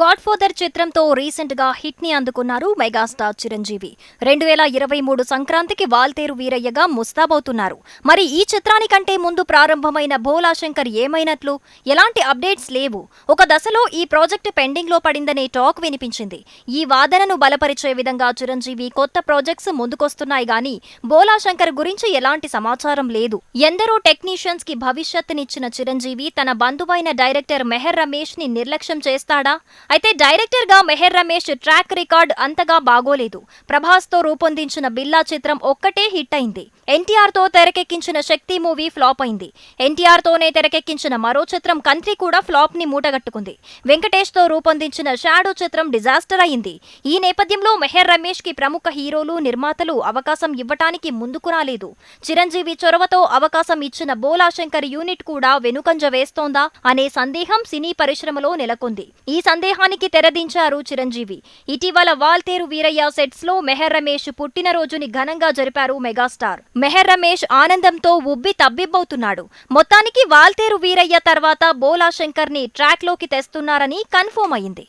God father చిత్రంతో రీసెంట్గా హిట్ని అందుకున్నారు మెగాస్టార్ చిరంజీవి. రెండు వేల ఇరవై మూడు సంక్రాంతికి వాల్తేరు వీరయ్యగా ముస్తాబవుతున్నారు. మరి ఈ చిత్రానికంటే ముందు ప్రారంభమైన భోలాశంకర్ ఏమైనట్లు? ఎలాంటి అప్డేట్స్ లేవు. ఒక దశలో ఈ ప్రాజెక్ట్ పెండింగ్లో పడిందనే టాక్ వినిపించింది. ఈ వాదనను బలపరిచే విధంగా చిరంజీవి కొత్త ప్రాజెక్ట్స్ ముందుకొస్తున్నాయి గాని భోలాశంకర్ గురించి ఎలాంటి సమాచారం లేదు. ఎందరో టెక్నీషియన్స్కి భవిష్యత్తునిచ్చిన చిరంజీవి తన బంధువైన డైరెక్టర్ మెహర్ రమేష్ని నిర్లక్ష్యం చేస్తాడా? అయితే డైరెక్టర్గా మెహర్ రమేష్ ట్రాక్ రికార్డ్ అంతగా బాగోలేదు. ప్రభాస్తో రూపొందించిన బిల్లా చిత్రం ఒక్కటే హిట్ అయింది. ఎన్టీఆర్తో తెరకెక్కించిన శక్తి మూవీ ఫ్లాప్ అయింది. ఎన్టీఆర్ తోనే తెరకెక్కించిన మరో చిత్రం కంత్రి కూడా ఫ్లాప్ని మూటగట్టుకుంది. వెంకటేష్తో రూపొందించిన షాడో చిత్రం డిజాస్టర్ అయింది. ఈ నేపథ్యంలో మెహర్ రమేష్కి ప్రముఖ హీరోలు నిర్మాతలు అవకాశం ఇవ్వటానికి ముందుకు రాలేదు. చిరంజీవి చొరవతో అవకాశం ఇచ్చిన బోలాశంకర్ యూనిట్ కూడా వెనుకంజ వేస్తోందా అనే సందేహం సినీ పరిశ్రమలో నెలకొంది. ఈ సందేహం సందేహానికి తెరదించారు చిరంజీవి. ఇటీవల వాల్తేరు వీరయ్య సెట్స్లో మెహర్ రమేష్ పుట్టినరోజుని ఘనంగా జరిపారు మెగాస్టార్. మెహర్ రమేష్ ఆనందంతో ఉబ్బి తబ్బిబ్బవుతున్నాడు. మొత్తానికి వాల్తేరు వీరయ్య తర్వాత బోలా శంకర్ని ట్రాక్లోకి తెస్తున్నారని కన్ఫర్మ్ అయింది.